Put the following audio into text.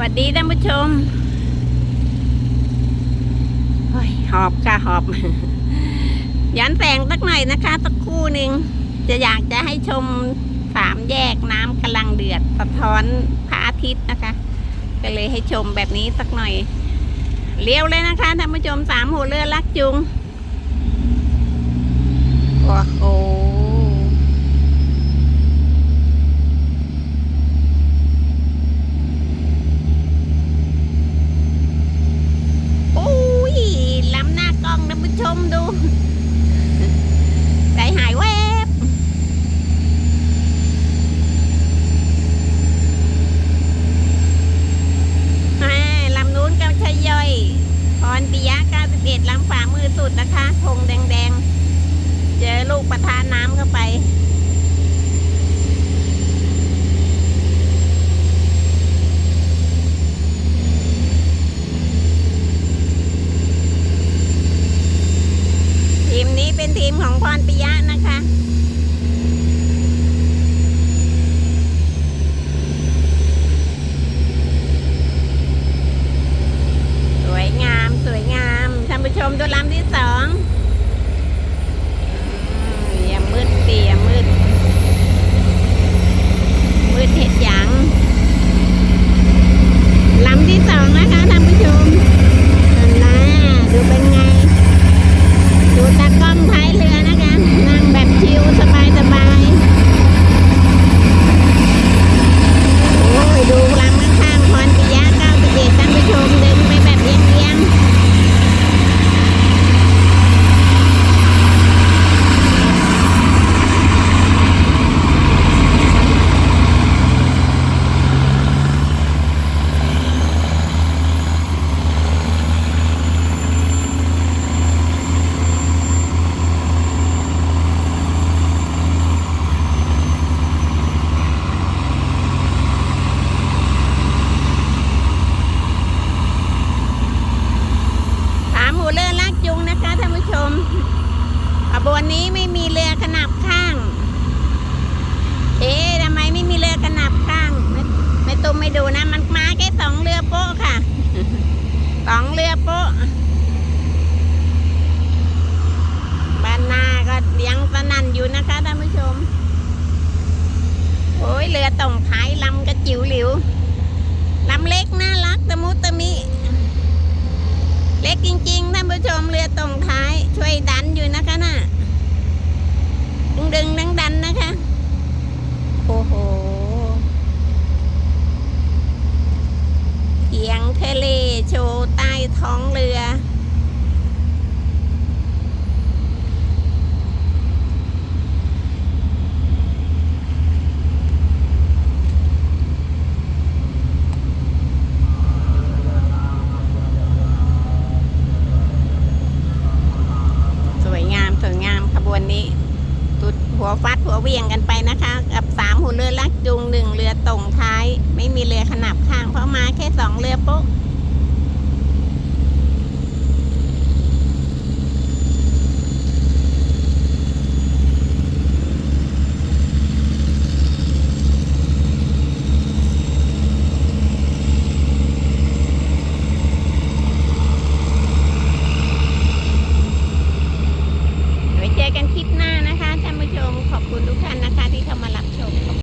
วัสดีท่านผู้ชมหอบค่ะหอบยันแสงสักหน่อยนะคะสักคู่หนึ่งจะอยากจะให้ชมสามแยกน้ำกำลังเดือดสะท้อนพระอาทิตย์นะคะ ก็เลยให้ชมแบบนี้สักหน่อย เลี้ยวเลยนะคะท่านผู้ชมสามหัวเรือลักจุงโอ้โห โอ้ยล้ำหน้ากล้องท่านผู้ชมดู ใจหายแวบ แม่ลำนู้นก็ใช่ย่อย พรปิยะ91ลำฝ่ามือสุ ดนะคะธงแดงๆ เจอลูกประทานน้ำเข้าไป ทีมนี้เป็นทีมของพรปิยะนะคะ สวยงามสวยงามท่านผู้ชมตัวลำ ที่สองอืมอย่ามืดเตียมืด มืดเห็ดหยังลำที่สองนะคะท่านผู้ชมนั่นนะดูเป็นไง ดูตากล้องท้ายเรือนะคะ นั่งแบบชิลสบายสบายโอ้ยดูลำข้างๆพรปิยะเก้าสิบเอ็ดท่านผู้ชมดึงไปแบบเอียงๆถามหูเรือลากจุงนะคะท่านผู้ ชมขบวนนี้ไม่มีเรือขนาบข้าง เอ๊ะทำไมไม่มีเรือขนาบข้าง ไม่ไม่ตุ้มไม่ดูนะ มันมาแค่สองเรือโป๊ะค่ะ สองเรือโป๊ะบ้านนาก็ยังสนั่นอยู่นะคะท่านผู้ชม โอ้ยเรือต่งท้ายลำกระจิ๋วหลิวลำเล็กน่ารักตะมุตะมิ เล็กจริงๆท่านผู้ชมเรือตรงท้าย ช่วยดันอยู่นะคะน่ะดึงดึงดังดันนะคะ โอ้โหเขียงทะเลโชว์ใต้ ท้องเรือ สวยงาม สวยงามขบวนนี้ ตุดหัวฟัดหัวเวียงกันไปนะคะ กับสามหัวเรือลักจูงหนึ่งเรือตรงท้าย ไม่มีเรือขนาบข้างเพราะมาแค่สองเรือปุ๊บ